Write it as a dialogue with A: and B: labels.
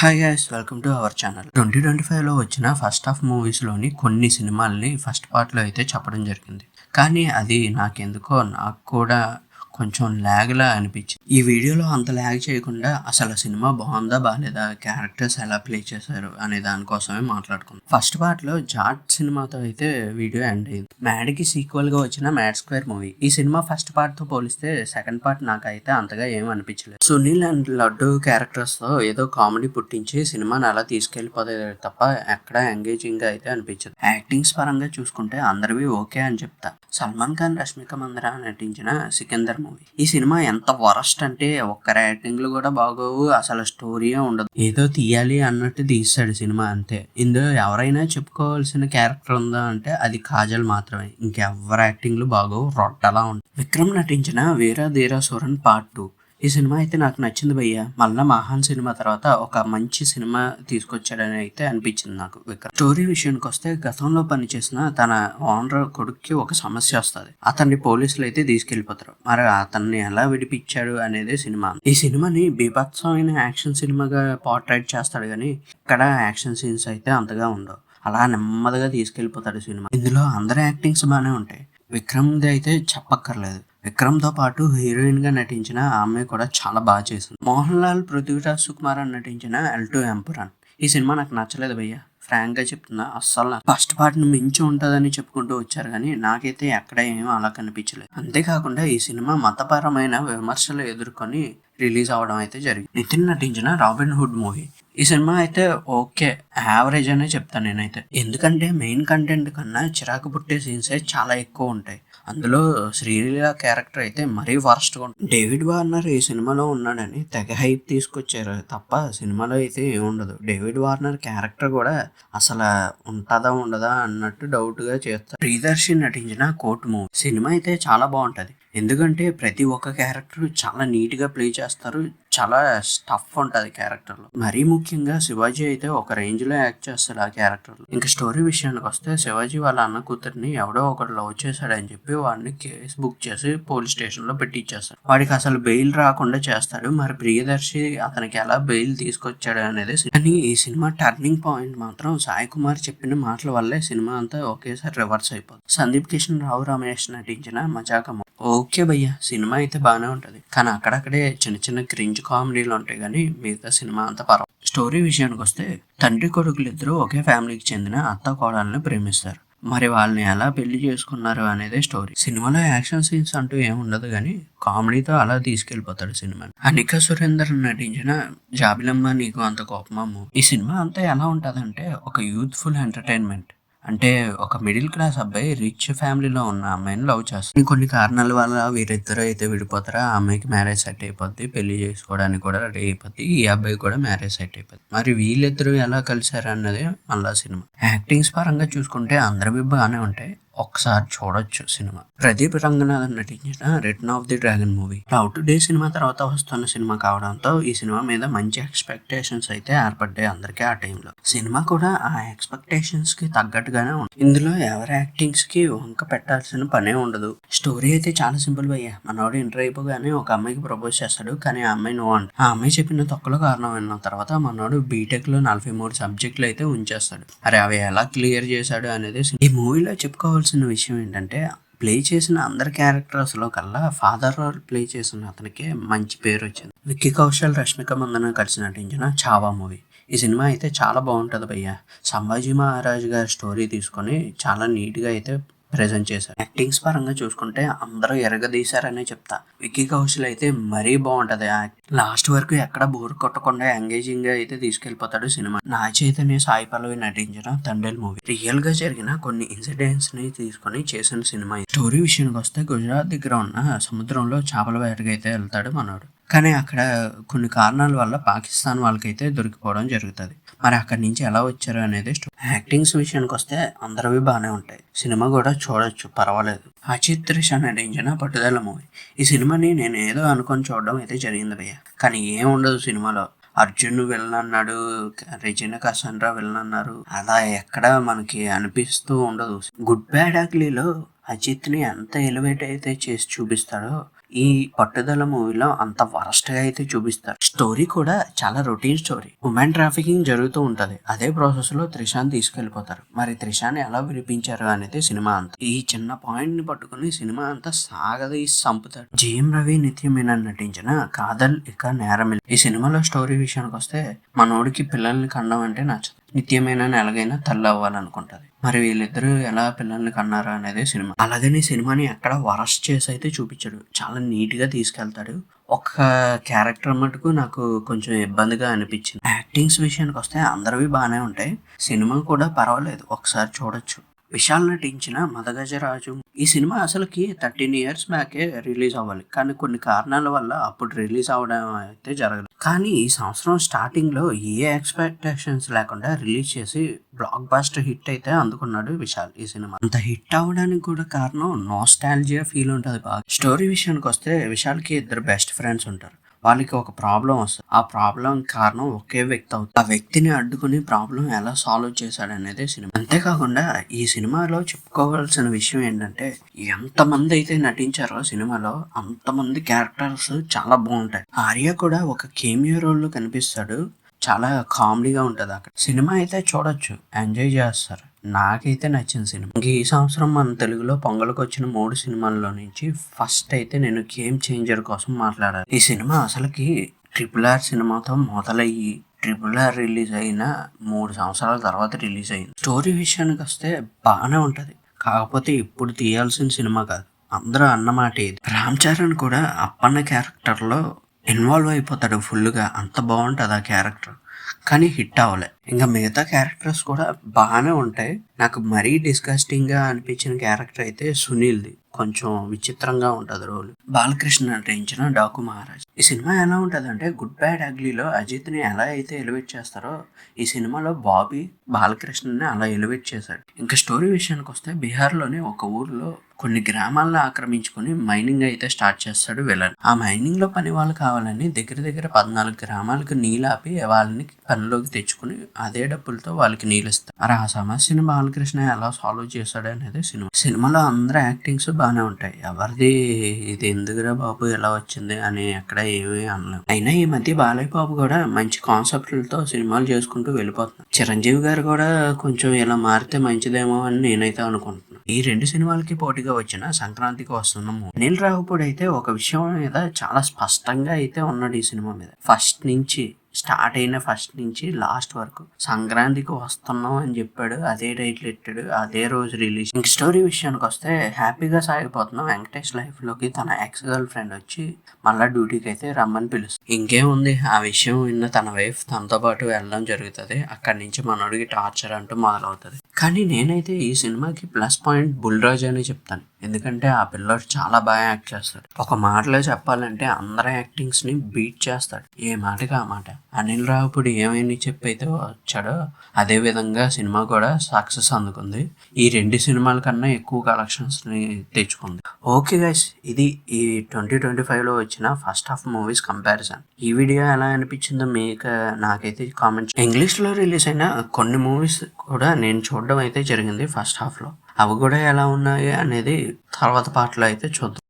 A: Hi guys welcome to our channel twenty twenty ఫైవ్లో వచ్చిన first half మూవీస్లోని కొన్ని సినిమాల్ని ఫస్ట్ పార్ట్లో అయితే చెప్పడం జరిగింది. కానీ అది నాకెందుకో నాకు కూడా కొంచెం ల్యాగ్లా అనిపించింది. ఈ వీడియోలో అంత ల్యాగ్ చేయకుండా అసలు సినిమా బాగుందా బాగాలేదా క్యారెక్టర్స్ ఎలా ప్లే చేశారు అనే దానికోసమే మాట్లాడుకుందాం. ఫస్ట్ పార్ట్లో జాట్ సినిమాతో అయితే వీడియో ఎండ్ అయింది. మ్యాడ్కి సీక్వల్గా వచ్చిన మ్యాడ్ స్క్వేర్ మూవీ ఈ సినిమా ఫస్ట్ పార్ట్తో పోలిస్తే సెకండ్ పార్ట్ నాకైతే అంతగా ఏం అనిపించలేదు. సునీల్ అండ్ లడ్డు క్యారెక్టర్స్తో ఏదో కామెడీ పుట్టించి సినిమాని అలా తీసుకెళ్ళిపోతే తప్ప ఎక్కడ ఎంగేజింగ్ అయితే అనిపించదు. యాక్టింగ్స్ పరంగా చూసుకుంటే అందరివి ఓకే అని చెప్తా. సల్మాన్ ఖాన్ రష్మిక మందరా నటించిన సికిందర్ మూవీ ఈ సినిమా ఎంత వరస్ట్ అంటే ఒక్కరి యాక్టింగ్లు కూడా బాగోవు అసలు స్టోరీయే ఉండదు. ఏదో తీయాలి అన్నట్టు తీస్తాడు సినిమా అంతే. ఇందులో ఎవరైనా చెప్పుకోవాల్సిన క్యారెక్టర్ ఉందా అంటే అది కాజల్ మాత్రమే. ఇంకెవరి యాక్టింగ్లు బాగోవు రొట్టలా ఉంటుంది. విక్రమ్ నటించిన వీరా ధీరా సూరన్ పార్ట్ టూ. ఈ సినిమా అయితే నాకు నచ్చింది భయ్య. మళ్ళా మహాన్ సినిమా తర్వాత ఒక మంచి సినిమా తీసుకొచ్చాడని అయితే అనిపించింది నాకు విక్రమ్. స్టోరీ విషయానికి వస్తే గతంలో పనిచేసిన తన ఓనర్ కొడుక్కి ఒక సమస్య వస్తుంది. అతన్ని పోలీసులు అయితే తీసుకెళ్ళిపోతారు మరి అతన్ని ఎలా విడిపించాడు అనేది సినిమా. ఈ సినిమాని బీభత్సమైన యాక్షన్ సినిమాగా పోర్ట్రేట్ చేస్తాడు కానీ ఇక్కడ యాక్షన్ సీన్స్ అయితే అంతగా ఉండవు. అలా నెమ్మదిగా తీసుకెళ్ళిపోతాడు సినిమా. ఇందులో అందరి యాక్టింగ్స్ బాగానే ఉంటాయి. విక్రమ్ది అయితే చెప్పక్కర్లేదు. విక్రమ్తో పాటు హీరోయిన్గా నటించిన ఆమె కూడా చాలా బాగా చేసింది. మోహన్ లాల్ పృథ్వీరాజ్ కుమార్ అని నటించిన ఎల్టో ఎంపురాన్. ఈ సినిమా నాకు నచ్చలేదు భయ్య. ఫ్రాంక్గా చెప్తున్నా అస్సలు ఫస్ట్ పార్ట్ని మించి ఉంటుందని చెప్పుకుంటూ వచ్చారు కానీ నాకైతే ఎక్కడ ఏమీ అలా కనిపించలేదు. అంతేకాకుండా ఈ సినిమా మతపరమైన విమర్శలు ఎదుర్కొని రిలీజ్ అవడం అయితే జరిగింది. నితిన్ నటించిన రాబిన్ హుడ్ మూవీ. ఈ సినిమా అయితే ఓకే యావరేజ్ అనే చెప్తాను నేనైతే. ఎందుకంటే మెయిన్ కంటెంట్ కన్నా చిరాకు పుట్టే సీన్స్ చాలా ఎక్కువ ఉంటాయి. అందులో శ్రీలీల క్యారెక్టర్ అయితే మరీ వరస్ట్గా ఉంటుంది. డేవిడ్ వార్నర్ ఈ సినిమాలో ఉన్నాడని తెగ హైప్ తీసుకొచ్చారు. తప్ప సినిమాలో అయితే ఏముండదు డేవిడ్ వార్నర్ క్యారెక్టర్ కూడా అసలు ఉంటుందా ఉండదా అన్నట్టు డౌట్గా చేస్తారు. ప్రియదర్శి నటించిన కోర్టు మూవీ. సినిమా అయితే చాలా బాగుంటది. ఎందుకంటే ప్రతి ఒక్క క్యారెక్టర్ చాలా నీట్గా ప్లే చేస్తారు. చాలా స్టఫ్ ఉంటుంది క్యారెక్టర్లో మరీ ముఖ్యంగా శివాజీ అయితే ఒక రేంజ్లో యాక్ట్ చేస్తాడు ఆ క్యారెక్టర్లో ఇంకా స్టోరీ విషయానికి వస్తే శివాజీ వాళ్ళ అన్న కూతుర్ని ఎవడో ఒకటి లవ్ చేశాడని చెప్పి వాడిని కేసు బుక్ చేసి పోలీస్ స్టేషన్లో పెట్టిచ్చేస్తాడు. వాడికి అసలు బెయిల్ రాకుండా చేస్తాడు. మరి ప్రియదర్శి అతనికి ఎలా బెయిల్ తీసుకొచ్చాడు అనేది కానీ ఈ సినిమా టర్నింగ్ పాయింట్ మాత్రం సాయి కుమార్ చెప్పిన మాటల వల్లే సినిమా అంతా ఒకేసారి రివర్స్ అయిపోతుంది. సందీప్ కిషన్ రావు రమేష్ నటించిన మజాకమ్మ. ఓకే భయ్య సినిమా అయితే బాగానే ఉంటుంది. కానీ అక్కడక్కడే చిన్న చిన్న క్రింజ్ కామెడీలు ఉంటాయి కానీ మిగతా సినిమా అంతా పర్వ. స్టోరీ విషయానికి వస్తే తండ్రి కొడుకులు ఇద్దరు ఒకే ఫ్యామిలీకి చెందిన అత్త కోడల్ని ప్రేమిస్తారు. మరి వాళ్ళని ఎలా పెళ్ళి చేసుకున్నారు అనేది స్టోరీ. సినిమాలో యాక్షన్ సీన్స్ అంటూ ఏమి ఉండదు కానీ కామెడీతో అలా తీసుకెళ్ళిపోతాడు సినిమా. అనిక సురేందర్ నటించిన జాబిలమ్మ నీకు అంత కోపమమ్ము ఈ సినిమా అంతా ఎలా ఉంటదంటే ఒక యూత్ఫుల్ ఎంటర్టైన్మెంట్. అంటే ఒక మిడిల్ క్లాస్ అబ్బాయి రిచ్ ఫ్యామిలీలో ఉన్న అమ్మాయిని లవ్ చేస్తారు కొన్ని కారణాల వల్ల వీరిద్దరూ అయితే విడిపోతారా. ఆ అమ్మాయికి మ్యారేజ్ సెట్ అయిపోద్ది. పెళ్ళి చేసుకోవడానికి కూడా రెడీ అయిపోద్ది. ఈ అబ్బాయి కూడా మ్యారేజ్ సెట్ అయిపోద్ది. మరి వీళ్ళిద్దరూ ఎలా కలిసారు అన్నది మళ్ళా సినిమా. యాక్టింగ్స్ పరంగా చూసుకుంటే అందరివి బాగానే ఉంటాయి. ఒకసారి చూడొచ్చు సినిమా. ప్రదీప్ రంగనాథన్ నటించిన return of the dragon movie love today cinema తర్వాత వస్తున్న సినిమా కావడంతో ఈ సినిమా మీద మంచి ఎక్స్పెక్టేషన్స్ అయితే ఏర్పడ్డాయి అందరికీ ఆ టైంలో సినిమా కూడా ఆ ఎక్స్పెక్టేషన్స్కి తగ్గట్టుగానే ఉంది. ఇందులో ఎవరి యాక్టింగ్స్కి వంక పెట్టాల్సిన పనే ఉండదు. స్టోరీ అయితే చాలా సింపుల్ అయ్యా మనోడు ఇంటర్ అయిపోగానే ఒక అమ్మాయికి ప్రపోజ్ చేస్తాడు కానీ ఆ అమ్మాయి నువ్వు అంట. ఆ అమ్మాయి చెప్పిన తొక్కలో కారణం విన్న. తర్వాత మనోడు బీటెక్లో నలభై మూడు సబ్జెక్టులు అయితే ఉంచేస్తాడు. అరే అవి ఎలా క్లియర్ చేశాడు అనేది ఈ మూవీలో చెప్పుకోవాల్సిన విషయం ఏంటంటే ప్లే చేసిన అందరి క్యారెక్టర్స్లో కల్లా ఫాదర్ రోల్ ప్లే చేసిన అతనికి మంచి పేరు వచ్చింది. విక్కీ కౌశల్ రష్మిక మందన కలిసి నటించిన చావా మూవీ. ఈ సినిమా అయితే చాలా బాగుంటుంది భయ్య. సంభాజీ మహారాజ్ గారి స్టోరీ తీసుకొని చాలా నీట్గా అయితే ప్రజెంట్ చేశారు. యాక్టింగ్స్ పరంగా చూసుకుంటే అందరూ ఎరగదీశారనే చెప్తా. విక్కీ కౌశల్ అయితే మరీ బాగుంటది లాస్ట్ వరకు ఎక్కడ బోర్ కొట్టకుండా ఎంగేజింగ్గా అయితే తీసుకెళ్ళిపోతాడు సినిమా. నా చైతన్య సాయి పల్లవి నటించిన తండ్రి మూవీ. రియల్గా జరిగిన కొన్ని ఇన్సిడెంట్స్ని తీసుకొని చేసిన సినిమా స్టోరీ విషయానికి వస్తే గుజరాత్ దగ్గర ఉన్న సముద్రంలో చేపల వేటకైతే వెళ్తాడు మనోడు. కానీ అక్కడ కొన్ని కారణాల వల్ల పాకిస్తాన్ వాళ్ళకైతే దొరికిపోవడం జరుగుతుంది. మరి అక్కడి నుంచి ఎలా వచ్చారు అనేది యాక్టింగ్స్ విషయానికి వస్తే అందరివి బాగానే ఉంటాయి. సినిమా కూడా చూడొచ్చు పర్వాలేదు. అజిత్ త్రిష నటించిన పట్టుదల మూవీ. ఈ సినిమాని నేను ఏదో అనుకొని చూడడం అయితే జరిగింది భయ్య. కానీ ఏం ఉండదు సినిమాలో. అర్జున్ వెళ్ళనన్నాడు రెజినా కసన్రా వెళ్ళనన్నారు. అలా ఎక్కడ మనకి అనిపిస్తూ ఉండదు. గుడ్ బ్యాడ్ అగ్లీలో అజిత్ని ఎంత ఎలివేట్ అయితే చేసి చూపిస్తాడో ఈ పట్టుదల మూవీలో అంత వరస్ట్గా అయితే చూపిస్తారు. స్టోరీ కూడా చాలా రొటీన్ స్టోరీ. ఉమెన్ ట్రాఫికింగ్ జరుగుతూ ఉంటది. అదే ప్రాసెస్లో త్రిషాన్ తీసుకెళ్ళిపోతారు మరి త్రిషాని ఎలా వినిపించారు అనేది సినిమా అంతా. ఈ చిన్న పాయింట్ని పట్టుకుని సినిమా అంతా సాగది చంపుతాడు జిఎం రవి నిత్య మీనన్ నటించిన కాదల్ ఇక నేరమిల్ ఈ సినిమాలో స్టోరీ విషయానికి వస్తే మనోడికి పిల్లల్ని కనడం అంటే నచ్చదు. నిత్యమైన ఎలాగైనా తల్లి అవ్వాలనుకుంటది మరి వీళ్ళిద్దరూ ఎలా పిల్లల్ని కన్నారు అనేది సినిమా. అలాగని సినిమాని ఎక్కడ వరస్ట్ చేసి అయితే చూపించాడు. చాలా నీట్గా తీసుకెళ్తాడు. ఒక్క క్యారెక్టర్ మటుకు నాకు కొంచెం ఇబ్బందిగా అనిపించింది. యాక్టింగ్స్ విషయానికి వస్తే అందరివి బాగానే ఉంటాయి. సినిమా కూడా పర్వాలేదు. ఒకసారి చూడొచ్చు. విశాల్ నటించిన మదగజరాజు ఈ సినిమా అసలుకి థర్టీన్ ఇయర్స్ బ్యాకే రిలీజ్ అవ్వాలి. కానీ కొన్ని కారణాల వల్ల అప్పుడు రిలీజ్ అవ్వడం అయితే జరగదు. కానీ ఈ సంవత్సరం స్టార్టింగ్లో ఏ ఎక్స్పెక్టేషన్స్ లేకుండా రిలీజ్ చేసి బ్లాక్ బాస్టర్ హిట్ అయితే అందుకున్నాడు విశాల్ ఈ సినిమా. అంత హిట్ అవ్వడానికి కూడా కారణం నోస్టాలజియా ఫీల్ ఉంటుంది బాగా. స్టోరీ విషయానికి వస్తే విశాల్కి ఇద్దరు బెస్ట్ ఫ్రెండ్స్ ఉంటారు. వాళ్ళకి ఒక ప్రాబ్లం వస్తుంది. ఆ ప్రాబ్లం కారణం ఒకే వ్యక్తి అవుతుంది. ఆ వ్యక్తిని అడ్డుకుని ప్రాబ్లం ఎలా సాల్వ్ చేశాడు అనేది సినిమా. అంతేకాకుండా ఈ సినిమాలో చెప్పుకోవాల్సిన విషయం ఏంటంటే ఎంతమంది అయితే నటించారో సినిమాలో అంతమంది క్యారెక్టర్స్ చాలా బాగుంటాయి. ఆర్య కూడా ఒక కేమియో రోల్లో కనిపిస్తాడు. చాలా కామెడీగా ఉంటుంది అక్కడ. సినిమా అయితే చూడొచ్చు. ఎంజాయ్ చేస్తారు. నాకైతే నచ్చిన సినిమా. ఇంక ఈ సంవత్సరం మన తెలుగులో పొంగల్కి వచ్చిన మూడు సినిమాల్లో నుంచి ఫస్ట్ అయితే నేను గేమ్ చేంజర్ కోసం మాట్లాడాలి. ఈ సినిమా అసలుకి ట్రిపుల్ ఆర్ సినిమాతో మొదలయ్యి ట్రిపుల్ ఆర్ రిలీజ్ అయిన మూడు సంవత్సరాల తర్వాత రిలీజ్ అయింది. స్టోరీ విషయానికి వస్తే బాగానే ఉంటుంది. కాకపోతే ఇప్పుడు తీయాల్సిన సినిమా కాదు. అందరూ అన్నమాట ఇది రామ్ చరణ్ కూడా అప్పన్న క్యారెక్టర్లో ఇన్వాల్వ్ అయిపోతాడు ఫుల్గా అంత బాగుంటుంది ఆ క్యారెక్టర్. కానీ హిట్ అవ్వలే. ఇంకా మిగతా క్యారెక్టర్స్ కూడా బాగానే ఉంటాయి. నాకు మరీ డిస్గస్టింగ్గా అనిపించిన క్యారెక్టర్ అయితే సునీల్ది. కొంచెం విచిత్రంగా ఉంటుంది రోల్. బాలకృష్ణ నటించిన డాకు మహారాజ్. ఈ సినిమా ఎలా ఉంటుందంటే అంటే గుడ్ బ్యాడ్ అగ్లీలో అజిత్ని ఎలా అయితే ఎలివేట్ చేస్తారో ఈ సినిమాలో బాబీ బాలకృష్ణని అలా ఎలివేట్ చేశాడు. ఇంకా స్టోరీ విషయానికి వస్తే బీహార్లోని ఒక ఊర్లో కొన్ని గ్రామాలను ఆక్రమించుకొని మైనింగ్ అయితే స్టార్ట్ చేస్తాడు విలన్. ఆ మైనింగ్లో పని వాళ్ళు కావాలని దగ్గర దగ్గర పద్నాలుగు గ్రామాలకు నీళ్ళాపి వాళ్ళని పనిలోకి తెచ్చుకుని అదే డబ్బులతో వాళ్ళకి నీళ్ళు ఇస్తారు మరి ఆ సమస్యను బాలకృష్ణ ఎలా సాల్వ్ చేశాడు అనేది సినిమా. సినిమాలో అందరూ యాక్టింగ్స్ బాగానే ఉంటాయి. ఎవరిది ఇది ఎందుకురా బాబు ఎలా వచ్చింది అని ఎక్కడ ఏమీ అనలేము అయినా ఈ మధ్య బాలయ్య బాబు కూడా మంచి కాన్సెప్ట్లతో సినిమాలు చేసుకుంటూ వెళ్ళిపోతున్నారు. చిరంజీవి గారు కూడా కొంచెం ఇలా మారితే మంచిదేమో అని నేనైతే అనుకుంటున్నాను. ఈ రెండు సినిమాలకి పోటీగా వచ్చిన సంక్రాంతికి వస్తున్నాము అనిల్ రావుపూడి అయితే ఒక విషయం మీద చాలా స్పష్టంగా అయితే ఉన్నాడు ఈ సినిమా మీద. ఫస్ట్ నుంచి స్టార్ట్ అయిన ఫస్ట్ నుంచి లాస్ట్ వరకు సంక్రాంతికి వస్తున్నాం అని చెప్పాడు అదే డైట్లు పెట్టాడు అదే రోజు రిలీజ్. ఇంక స్టోరీ విషయానికి వస్తే హ్యాపీగా సాగిపోతున్నాం. వెంకటేష్ లైఫ్లోకి తన ఎక్స్ గర్ల్ ఫ్రెండ్ వచ్చి మళ్ళీ డ్యూటీకి అయితే రమ్మని పిలుస్తుంది. ఇంకేముంది? ఆ విషయం విన్న తన వైఫ్ తనతో పాటు వెళ్ళడం జరుగుతుంది. అక్కడి నుంచి మనోడికి టార్చర్ అంటూ మొదలవుతుంది. కానీ నేనైతే ఈ సినిమాకి ప్లస్ పాయింట్ బుల్రాజ్ అని చెప్తాను. ఎందుకంటే ఆ పిల్లోడు చాలా బాగా యాక్ట్ చేస్తాడు. ఒక మాటలో చెప్పాలంటే అందరి యాక్టింగ్స్ని బీట్ చేస్తాడు. ఏ మాటకి ఆ మాట? అనిల్ రావుడు ఏమైనా చెప్పైతే వచ్చాడో అదే విధంగా సినిమా కూడా సక్సెస్ అందుకుంది. ఈ రెండు సినిమాల కన్నా ఎక్కువ కలెక్షన్స్ని తెచ్చుకుంది. ఓకే గైస్ ఇది ఈ ట్వంటీ ట్వంటీ ఫైవ్లో వచ్చిన ఫస్ట్ హాఫ్ మూవీస్ కంపారిజన్. ఈ వీడియో ఎలా అనిపించిందో మీకు నాకైతే కామెంట్ ఇంగ్లీష్లో రిలీజ్ అయిన కొన్ని మూవీస్ కూడా నేను చూడడం అయితే జరిగింది ఫస్ట్ హాఫ్లో. అవి కూడా ఎలా ఉన్నాయి అనేది తర్వాత పాటలో అయితే చూద్దాం.